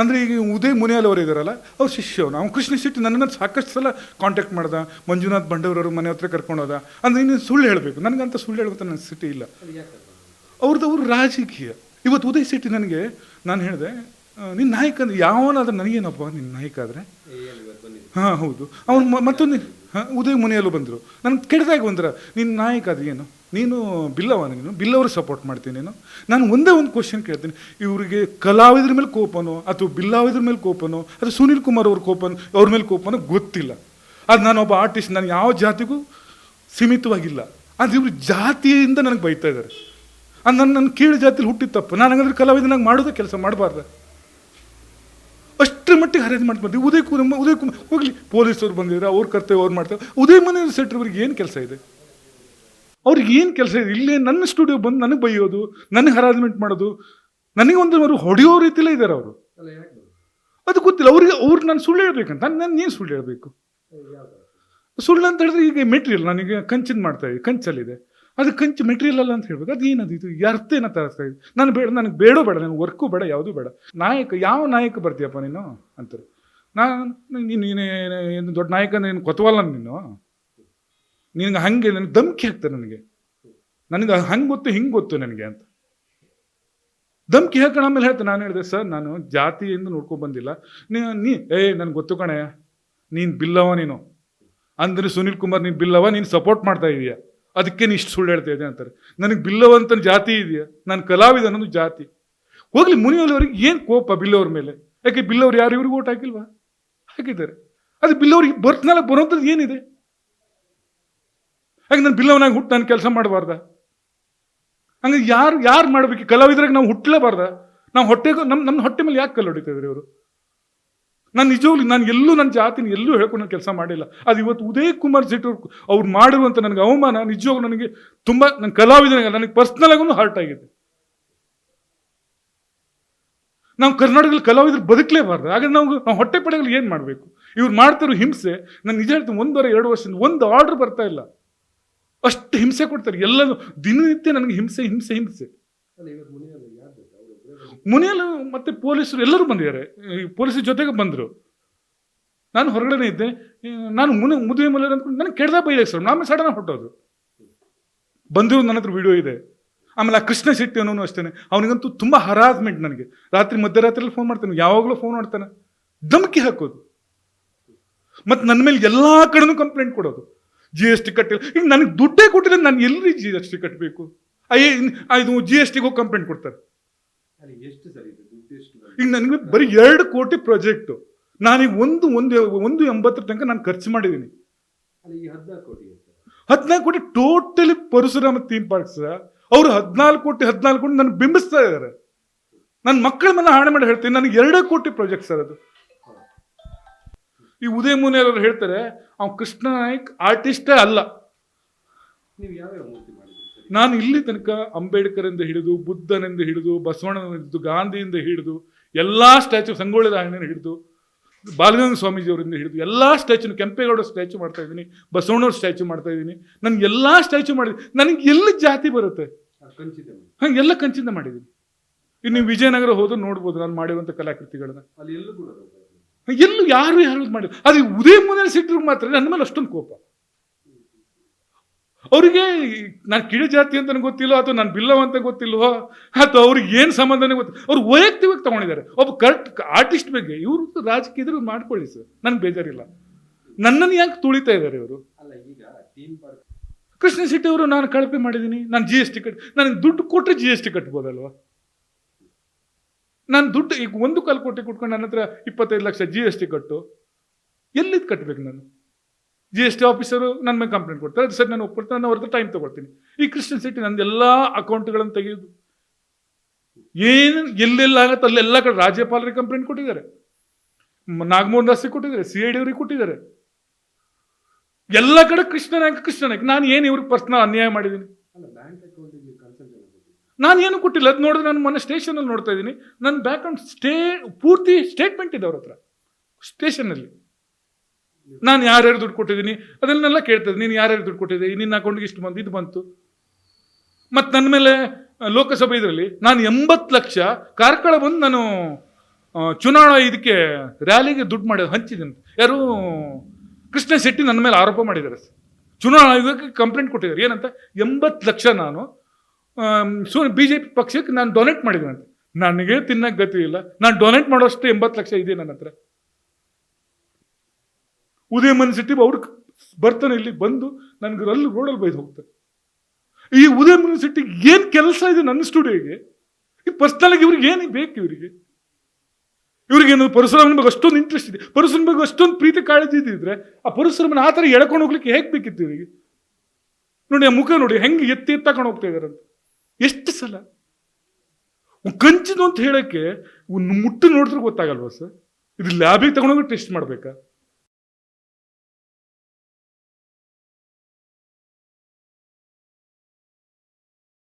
ಅಂದರೆ ಈಗ ಉದಯ್ ಮುನಿಯಾಲ್ ಅವರು ಇದ್ದಾರಲ್ಲ ಅವ್ರು ಶಿಷ್ಯ ಅವನು ಅವ್ನು ಕೃಷ್ಣ ಶೆಟ್ಟಿ ನನ್ನನ್ನು ಸಾಕಷ್ಟು ಸಲ ಕಾಂಟ್ಯಾಕ್ಟ್ ಮಾಡ್ದ. ಮಂಜುನಾಥ್ ಬಂಡವರವ್ರು ಮನೆ ಹತ್ರ ಕರ್ಕೊಂಡೋದ ಅಂದರೆ ನೀನು ಸುಳ್ಳು ಹೇಳಬೇಕು? ನನಗಂತ ಸುಳ್ಳು ಹೇಳುವಂಥ ನನ್ನ ಸಿಟಿ ಇಲ್ಲ. ಅವ್ರದ್ದು ಅವ್ರ ರಾಜಕೀಯ. ಇವತ್ತು ಉದಯ್ ಶೆಟ್ಟಿ ನನಗೆ, ನಾನು ಹೇಳಿದೆ ನಿನ್ನ ನಾಯಕ ಅಂದ್ರೆ ಯಾವನಾದ್ರೆ ನನಗೇನಪ್ಪ? ನಿನ್ನ ನಾಯಕ ಆದರೆ? ಹಾಂ, ಹೌದು. ಅವನು ಮತ್ತೊಂದು, ಹಾಂ, ಉದಯ್ ಮುನಿಯಲ್ಲೂ ಬಂದರು. ನನಗೆ ಕೆಟ್ಟದಾಗ ಬಂದ್ರ? ನಿನ್ನ ನಾಯಕ ಅದು ಏನು? ನೀನು ಬಿಲ್ಲವ, ನೀನು ಬಿಲ್ಲವ್ರಿಗೆ ಸಪೋರ್ಟ್ ಮಾಡ್ತೀನಿ ನೀನು. ನಾನು ಒಂದೇ ಒಂದು ಕ್ವಶನ್ ಕೇಳ್ತೀನಿ. ಇವರಿಗೆ ಕಲಾವಿದ್ರ ಮೇಲೆ ಕೋಪನೋ, ಅಥವಾ ಬಿಲ್ಲಾವಿದ್ರ ಮೇಲೆ ಕೋಪನೋ, ಅಥವಾ ಸುನೀಲ್ ಕುಮಾರ್ ಅವ್ರ ಕೋಪನೋ, ಅವ್ರ ಮೇಲೆ ಕೋಪನೋ ಗೊತ್ತಿಲ್ಲ. ಅದು ಒಬ್ಬ ಆರ್ಟಿಸ್ಟ್ ನಾನು ಯಾವ ಜಾತಿಗೂ ಸೀಮಿತವಾಗಿಲ್ಲ. ಅದು ಇವರು ಜಾತಿಯಿಂದ ನನಗೆ ಬೈತಾ ಇದ್ದಾರೆ. ಅದು ನನ್ನ ನನ್ನ ಕೀಳು ಜಾತಿಲಿ ಹುಟ್ಟಿದ ತಪ್ಪು. ನಾನು ಹಂಗಂದ್ರೆ ಕಲಾವಿದನಾಗ ಮಾಡೋದೇ ಕೆಲಸ ಮಾಡಬಾರ್ದು? ಅಷ್ಟರ ಮಟ್ಟಿಗೆ ಹರಾಜು ಮಾಡ್ಬಾರ್ದು ಉದಯ ಕುಮಾರ್ ಉದಯ ಕುಮಾರ್, ಹೋಗ್ಲಿ ಪೊಲೀಸರು ಬಂದಿದ್ದಾರೆ, ಅವ್ರ ಕರ್ತವ್ಯ ಅವ್ರು ಮಾಡ್ತಾರೆ. ಉದಯ ಮನೆ ಸೆಟ್ರವ್ರಿಗೆ ಏನು ಕೆಲಸ ಇದೆ? ಅವ್ರಿಗೆ ಏನು ಕೆಲಸ ಇದೆ? ಇಲ್ಲಿ ನನ್ನ ಸ್ಟುಡಿಯೋ ಬಂದು ನನಗೆ ಬೈಯೋದು ನನಗೆ ಹರಾಜ್ಮೆಂಟ್ ಮಾಡೋದು ನನಗೆ ಒಂದು ಅವರು ಹೊಡೆಯೋ ರೀತಿಲೇ ಇದ್ದಾರೆ ಅವರು. ಅದು ಗೊತ್ತಿಲ್ಲ ಅವ್ರಿಗೆ ಅವ್ರು ನಾನು ಸುಳ್ಳು ಹೇಳ್ಬೇಕಂತ. ನಾನು ನಾನು ಏನು ಸುಳ್ಳು ಹೇಳಬೇಕು? ಸುಳ್ಳು ಅಂತ ಹೇಳಿದ್ರೆ ಈಗ ಮೆಟೀರಿಯಲ್ ನನಗೆ ಕಂಚಿನ ಮಾಡ್ತಾ ಇದ್ದೀನಿ ಕಂಚಲ್ಲಿದೆ. ಅದು ಕಂಚು ಮೆಟೀರಿಯಲ್ ಅಲ್ಲ ಅಂತ ಹೇಳ್ಬೇಕು. ಅದು ಏನದು ಇದು? ಅರ್ಥೇನ ತರಿಸ್ತಾ ಇದೆ ನಾನು ಬೇಡ ನನಗೆ ಬೇಡೋ ಬೇಡ ನನಗೆ ವರ್ಕು ಬೇಡ ಯಾವುದೂ ಬೇಡ. ನಾಯಕ ಯಾವ ನಾಯಕ ಬರ್ತೀಯಪ್ಪ ನೀನು? ಅಂತಾರೆ. ನಾನು ನೀನು ನೀನು ಏನು ದೊಡ್ಡ ನಾಯಕ ನೀನು ಕೊತ್ತವಲ್ಲ ನೀನು? ನಿನಗೆ ಹಂಗೆ ನನಗೆ ಧಮ್ಕಿ ಹಾಕ್ತಾರೆ ನನಗೆ. ನನಗೆ ಹಂಗೆ ಗೊತ್ತು, ಹಿಂಗೆ ಗೊತ್ತು ನನಗೆ ಅಂತ. ಧಮ್ಕಿ ಹಾಕೋಣ ಆಮೇಲೆ ಹೇಳ್ತೆ, ನಾನು ಹೇಳಿದೆ, ಸರ್, ನಾನು ಜಾತಿಯಿಂದ ನೋಡ್ಕೊಂಡು ಬಂದಿಲ್ಲ. ನೀ ನೀ, ಏ, ನನಗೆ ಗೊತ್ತು ಕಣೆ. ನೀನು ಬಿಲ್ಲವ ನೀನು. ಅಂದರೆ ಸುನೀಲ್ ಕುಮಾರ್, ನೀನು ಬಿಲ್ಲವ, ನೀನು ಸಪೋರ್ಟ್ ಮಾಡ್ತಾ ಇದೀಯ? ಅದಕ್ಕೆ ನೀ ಇಷ್ಟು ಸುಳ್ಳು ಹೇಳ್ತಾ ಇದೆ ಅಂತಾರೆ. ನನಗೆ ಬಿಲ್ಲವ ಅಂತ ಜಾತಿ ಇದೆಯಾ? ನಾನು ಕಲಾವಿದ ಅನ್ನೋದು ಜಾತಿ. ಹೋಗ್ಲಿ ಮುನಿಯವ್ರಿಗೆ ಏನು ಕೋಪ ಬಿಲ್ಲವ್ರ ಮೇಲೆ? ಯಾಕೆ ಬಿಲ್ಲವ್ರು ಯಾರು ಇವ್ರಿಗೆ ಓಟ್ ಹಾಕಿಲ್ವಾ? ಹಾಕಿದ್ದಾರೆ. ಅದು ಬಿಲ್ಲವ್ರಿಗೆ ಬರ್ತ್ನಲ್ಲ ಬರೋಂಥದ್ದು ಏನಿದೆ? ಹಾಗೆ ನಾನು ಬಿಲ್ಲವನಾಗಿ ಹುಟ್ಟು ನಾನು ಕೆಲಸ ಮಾಡಬಾರ್ದ? ಹಂಗೆ ಯಾರು ಯಾರು ಮಾಡಬೇಕು? ಕಲಾವಿದ್ರಾಗ ನಾವು ಹುಟ್ಟಲೇಬಾರ್ದ ನಾವು ಹೊಟ್ಟೆಗೂ ನಮ್ಮ ನಮ್ಮ ಹೊಟ್ಟೆ ಮೇಲೆ ಯಾಕೆ ಕಲ್ಲು ಹೊಡಿತಾ ನಾನು ನಿಜವಾಗ್ಲಿ ನಾನು ಎಲ್ಲೂ ನನ್ನ ಜಾತಿನ ಎಲ್ಲೂ ಹೇಳ್ಕೊಂಡು ನಾನು ಕೆಲಸ ಮಾಡಿಲ್ಲ. ಅದು ಇವತ್ತು ಉದಯ್ ಕುಮಾರ್ ಅವ್ರು ಅವ್ರು ಮಾಡಿರುವಂಥ ನನಗೆ ಅವಮಾನ ನಿಜವಾಗ್ಲೂ ನನಗೆ ತುಂಬ ನನ್ನ ಕಲಾವಿದನಿಗೆ ನನಗೆ ಪರ್ಸ್ನಲ್ ಆಗೂ ಹರ್ಟ್ ಆಗಿದೆ. ನಾವು ಕರ್ನಾಟಕದಲ್ಲಿ ಕಲಾವಿದರು ಬದುಕಲೇಬಾರ್ದು. ಹಾಗಾದ್ರೆ ನಾವು ನಾವು ಹೊಟ್ಟೆ ಪಡೆಗಳು ಏನು ಮಾಡಬೇಕು? ಇವ್ರು ಮಾಡ್ತಿರೋ ಹಿಂಸೆ ನಾನು ನಿಜ ಹೇಳ್ತೀನಿ, ಒಂದುವರೆ ಎರಡು ವರ್ಷದಿಂದ ಒಂದು ಆರ್ಡ್ರ್ ಬರ್ತಾ ಇಲ್ಲ. ಅಷ್ಟು ಹಿಂಸೆ ಕೊಡ್ತಾರೆ. ಎಲ್ಲರೂ ದಿನನಿತ್ಯ ನನಗೆ ಹಿಂಸೆ ಹಿಂಸೆ ಹಿಂಸೆ. ಮುನಿಯಲ್ಲ, ಮತ್ತೆ ಪೊಲೀಸರು ಎಲ್ಲರೂ ಬಂದಿದ್ದಾರೆ. ಪೊಲೀಸರ ಜೊತೆಗೆ ಬಂದರು. ನಾನು ಹೊರಗಡೆ ಇದ್ದೆ. ನಾನು ಮುನಿ, ಮುದುವೆ ಮೇಲೆ ಅಂದ್ಕೊಂಡು ನನಗೆ ಕೆಡ್ದ ಬೈದೆ ಸರ್. ನಾನು ಸಡನ್ ಹೊಟ್ಟೋದು ಬಂದಿರೋ ನನ್ನ ಹತ್ರ ವಿಡಿಯೋ ಇದೆ. ಆಮೇಲೆ ಆ ಕೃಷ್ಣ ಶೆಟ್ಟಿ ಅನ್ನೋನು ಅಷ್ಟೇ ಅವನಿಗಂತೂ ತುಂಬ ಹರಾಸ್ಮೆಂಟ್ ನನಗೆ. ರಾತ್ರಿ ಮಧ್ಯರಾತ್ರಿಯಲ್ಲಿ ಫೋನ್ ಮಾಡ್ತಾನೆ. ಯಾವಾಗಲೂ ಫೋನ್ ಮಾಡ್ತಾನೆ. ಧಮಕಿ ಹಾಕೋದು. ಮತ್ತು ನನ್ನ ಮೇಲೆ ಎಲ್ಲ ಕಡೆನೂ ಕಂಪ್ಲೇಂಟ್ ಕೊಡೋದು. ಜಿ ಎಸ್ ಟಿ ಕಟ್ಟಿಲ್ಲ ಈಗ ನನಗೆ ದುಡ್ಡೇ ಕೊಟ್ಟಿಲ್ಲ ನಾನು ಎಲ್ಲಿ ಜಿ ಎಸ್ ಟಿ ಕಟ್ಟಬೇಕು ಅಯ್ಯ ಇದು ಜಿ ಎಸ್ ಟಿಗೂ ಹೋಗಿ ಕಂಪ್ಲೇಂಟ್ ಕೊಡ್ತಾರೆ. ಸರ್ ಈಗ ನನಗೆ ಬರೀ ಎರಡು ಕೋಟಿ ಪ್ರಾಜೆಕ್ಟು ನಾನೀಗ ಒಂದು ಒಂದು ಒಂದು ಎಂಬತ್ತರ ತನಕ ನಾನು ಖರ್ಚು ಮಾಡಿದ್ದೀನಿ. ಹದಿನಾಲ್ಕು ಕೋಟಿ ಟೋಟಲಿ ಪರಶುರಾಮ ಥೀಮ್ ಪಾರ್ಕ್ಸ್ ಅವರು ಹದಿನಾಲ್ಕು ಕೋಟಿ ಹದಿನಾಲ್ಕು ಕೋಟಿ ನನ್ನ ಬಿಂಬಿಸ್ತಾ ಇದ್ದಾರೆ. ನನ್ನ ಮಕ್ಕಳ ಮೇಲೆ ಹಾಣೆ ಮಾಡಿ ಹೇಳ್ತೀನಿ ನನಗೆ ಎರಡೇ ಕೋಟಿ ಪ್ರಾಜೆಕ್ಟ್ ಸರ್ ಅದು. ಈ ಉದಯ ಮುನಿಯವರು ಹೇಳ್ತಾರೆ ಅವ್ನು ಕೃಷ್ಣ ನಾಯಕ್ ಆರ್ಟಿಸ್ಟೇ ಅಲ್ಲ. ನೀವು ಯಾವ್ಯಾವ ಮೂರ್ತಿ ಮಾಡಿದ್ರಿ ನಾನು ಇಲ್ಲಿ ತನಕ ಅಂಬೇಡ್ಕರ್ ಅಂಬೇಡ್ಕರಿಂದ ಹಿಡಿದು ಬುದ್ಧನಿಂದ ಹಿಡಿದು ಬಸವಣ್ಣನಿಂದ ಹಿಡಿದು ಗಾಂಧಿಯಿಂದ ಹಿಡಿದು ಎಲ್ಲ ಸ್ಟ್ಯಾಚು ಸಂಗೊಳ್ಳಿ ರಾಯಣ್ಣನ ಹಿಡಿದು ಬಾಲಗಂಗ ಸ್ವಾಮೀಜಿಯವರಿಂದ ಹಿಡಿದು ಎಲ್ಲ ಸ್ಟ್ಯಾಚುನು ಕೆಂಪೇಗೌಡ ಸ್ಟ್ಯಾಚು ಮಾಡ್ತಾ ಇದ್ದೀನಿ ಬಸವಣ್ಣವ್ರ ಸ್ಟ್ಯಾಚು ಮಾಡ್ತಾ ಇದ್ದೀನಿ. ನಾನು ಎಲ್ಲ ಸ್ಟ್ಯಾಚು ಮಾಡಿದ್ದೀನಿ ನನಗೆ ಎಲ್ಲಿ ಜಾತಿ ಬರುತ್ತೆ? ಹಂಗೆ. ಹಾಂ ಎಲ್ಲ ಕಂಚಿಂದ ಮಾಡಿದ್ದೀನಿ. ಇನ್ನು ನೀವು ವಿಜಯನಗರ ಹೋದ್ರೆ ನೋಡ್ಬೋದು ನಾನು ಮಾಡಿರುವಂಥ ಕಲಾಕೃತಿಗಳನ್ನ. ಅಲ್ಲಿ ಎಲ್ಲೂ. ಯಾರು ಯಾರು ಮಾಡಿ ಅದು ಉದಯ ಮುಂದೆ ಸಿಟ್ಟರು ಮಾತ್ರ ನನ್ನ ಮೇಲೆ ಅಷ್ಟೊಂದು ಕೋಪ. ಅವರಿಗೆ ನಾನು ಕಿಳಿ ಜಾತಿ ಅಂತ ಗೊತ್ತಿಲ್ಲ ಅಥವಾ ನಾನು ಬಿಲ್ಲವ ಅಂತ ಗೊತ್ತಿಲ್ವೋ ಅಥವಾ ಅವ್ರಿಗೆ ಏನು ಸಂಬಂಧನೇ ಗೊತ್ತಿಲ್ಲ ಅವ್ರು ವೈಯಕ್ತಿಕವಾಗಿ ತಗೊಂಡಿದ್ದಾರೆ. ಒಬ್ಬ ಕರೆಕ್ಟ್ ಆರ್ಟಿಸ್ಟ್ ಬಗ್ಗೆ ಇವರು ರಾಜಕೀಯದ್ರು ಮಾಡ್ಕೊಳ್ಳಿ ಸರ್ ನನಗೆ ಬೇಜಾರಿಲ್ಲ. ನನ್ನನ್ನು ಯಾಕೆ ತುಳಿತಾ ಇದ್ದಾರೆ ಇವರು? ಕೃಷ್ಣ ಶೆಟ್ಟಿ ಅವರು ನಾನು ಕಳಪೆ ಮಾಡಿದ್ದೀನಿ ನಾನು ಜಿ ಎಸ್ ಟಿ ಕಟ್ ನನಗೆ ದುಡ್ಡು ಕೊಟ್ಟರೆ ಜಿ ಎಸ್ ಟಿ ಕಟ್ಬೋದಲ್ವಾ? ನಾನು ದುಡ್ಡು, ಈಗ ಒಂದು ಕಾಲು ಕೋಟಿ ಕುಟ್ಕೊಂಡು ನನ್ನ ಹತ್ರ ಇಪ್ಪತ್ತೈದು ಲಕ್ಷ ಜಿ ಎಸ್ ಟಿ ಕಟ್ಟು ಎಲ್ಲಿದ್ದು ಕಟ್ಟಬೇಕು ನಾನು? ಜಿ ಎಸ್ ಟಿ ಆಫೀಸರು ನನ್ನ ಮೇಲೆ ಕಂಪ್ಲೇಂಟ್ ಕೊಡ್ತಾರೆ. ಅದು ಸರ್, ನಾನು ಒಪ್ಕೊಡ್ತೀನಿ, ನಾನು ಅವ್ರದ್ದು ಟೈಮ್ ತೊಗೊಳ್ತೀನಿ. ಈ ಕ್ರಿಶ್ಚಿಯನ್ ಸಿಟಿ ನನ್ನ ಎಲ್ಲ ಅಕೌಂಟ್ಗಳನ್ನು ತೆಗೆಯೋದು. ಏನು, ಎಲ್ಲೆಲ್ಲ ಆಗುತ್ತೆ, ಅಲ್ಲೆಲ್ಲ ಕಡೆ ರಾಜ್ಯಪಾಲರಿಗೆ ಕಂಪ್ಲೇಂಟ್ ಕೊಟ್ಟಿದ್ದಾರೆ. ನಾಗಮೋಹನ್ ಕೊಟ್ಟಿದ್ದಾರೆ ಸಿ ಐ ಡಿ ಅವ್ರಿಗೆ ಕೊಟ್ಟಿದ್ದಾರೆ. ಎಲ್ಲ ಕಡೆ ಕೃಷ್ಣನಾಯ್ಕ ಕೃಷ್ಣನಾಯ್ಕ ನಾನು ಏನು ಇವ್ರಿಗೆ ಪರ್ಸ್ನಲ್ ಅನ್ಯಾಯ ಮಾಡಿದ್ದೀನಿ ಅಲ್ಲ ಬ್ಯಾಂಕ್ ಅಕೌಂಟಿಗೆ ನೀವು ಕನ್ಸಲ್ಟ್ ನಾನು ಏನು ಕೊಟ್ಟಿಲ್ಲ, ಅದು ನೋಡಿದ್ರೆ ನಾನು ಮೊನ್ನೆ ಸ್ಟೇಷನಲ್ಲಿ ನೋಡ್ತಾ ಇದ್ದೀನಿ. ನನ್ನ ಬ್ಯಾಕ್ ಅಕೌಂಟ್ ಸ್ಟೇ ಪೂರ್ತಿ ಸ್ಟೇಟ್ಮೆಂಟ್ ಇದೆ ಅವ್ರ ಹತ್ರ. ಸ್ಟೇಷನಲ್ಲಿ ನಾನು ಯಾರ್ಯಾರು ದುಡ್ಡು ಕೊಟ್ಟಿದ್ದೀನಿ, ಅದನ್ನೆಲ್ಲ ಕೇಳ್ತದೆ ನೀನು ಯಾರ್ಯಾರು ದುಡ್ಡು ಕೊಟ್ಟಿದ್ದೆ? ನಿನ್ನ ಅಕೌಂಟ್ಗೆ ಇಷ್ಟು ಬಂದು, ಇದು ಬಂತು. ಮತ್ತು ನನ್ನ ಮೇಲೆ ಲೋಕಸಭೆ ಇದರಲ್ಲಿ ನಾನು ಎಂಬತ್ತು ಲಕ್ಷ ಕಾರ್ಕಳ ಬಂದು ನಾನು ಚುನಾವಣಾ ಇದಕ್ಕೆ ರ್ಯಾಲಿಗೆ ದುಡ್ಡು ಮಾಡಿ, ಹಂಚಿದ್ದೀನಿ. ಯಾರು, ಕೃಷ್ಣ ಶೆಟ್ಟಿ ನನ್ನ ಮೇಲೆ ಆರೋಪ ಮಾಡಿದ್ದಾರೆ. ಚುನಾವಣಾ ಆಯೋಗಕ್ಕೆ ಕಂಪ್ಲೇಂಟ್ ಕೊಟ್ಟಿದ್ದಾರೆ. ಏನಂತ? ಎಂಬತ್ತು ಲಕ್ಷ ನಾನು ಸೊ ಬಿ ಜೆ ಪಿ ಪಕ್ಷಕ್ಕೆ ನಾನು ಡೊನೇಟ್ ಮಾಡಿದ್ದೆ ಅಂತ ನನಗೆ ತಿನ್ನಕ್ಕೆ ಗತಿ ಇಲ್ಲ. ನಾನು ಡೊನೇಟ್ ಮಾಡೋಷ್ಟು ಎಂಬತ್ತು ಲಕ್ಷ ಇದೆ ನನ್ನ ಹತ್ರ. ಉದಯಮನ್ ಸಿಟಿ ಅವ್ರು ಬರ್ತಾನೆ ಇಲ್ಲಿ ಬಂದು ನನಗೆ ರಲ್ಲಿ ರೋಡಲ್ಲಿ ಬೈದು ಹೋಗ್ತಾರೆ. ಈ ಉದಯಮನ್ ಸಿಟಿಗೆ ಏನು ಕೆಲಸ ಇದೆ ನನ್ನ ಸ್ಟುಡಿಯೋಗೆ ಈ ಪರ್ಸ್ನಲ್ ಆಗಿ ಇವ್ರಿಗೆ ಏನು ಬೇಕು ಇವರಿಗೆ? ಇವ್ರಿಗೇನು ಪರಶುರಾಮನ ಬಗ್ಗೆ ಅಷ್ಟೊಂದು ಇಂಟ್ರೆಸ್ಟ್ ಇದೆ. ಪರಶುರಾಮ ಬಗ್ಗೆ ಅಷ್ಟೊಂದು ಪ್ರೀತಿ ಕಾಳಜಿ ಇದ್ದಿದ್ರೆ ಆ ಪರಶುರಾಮನ ಆ ಥರ ಎಳ್ಕೊಂಡು ಹೋಗ್ಲಿಕ್ಕೆ ಹೇಗೆ ಬೇಕಿತ್ತು ಇವರಿಗೆ? ನೋಡಿ ಆ ಮುಖ ನೋಡಿ, ಹೆಂಗೆ ಎತ್ತಿ ಎತ್ತಾಕೊಂಡು ಹೋಗ್ತಾ ಇದ್ದಾರೆ ಅಂತ. ಎಷ್ಟು ಸಲ? ಕಂಚಿದು ಅಂತ ಹೇಳಕ್ಕೆ ಮುಟ್ಟು ನೋಡಿದ್ರೆ ಗೊತ್ತಾಗಲ್ವಾ ಸರ್? ಇದು ಲ್ಯಾಬಿಗೆ ತಗೊಂಡೋಗಿ ಟೆಸ್ಟ್ ಮಾಡ್ಬೇಕಾ?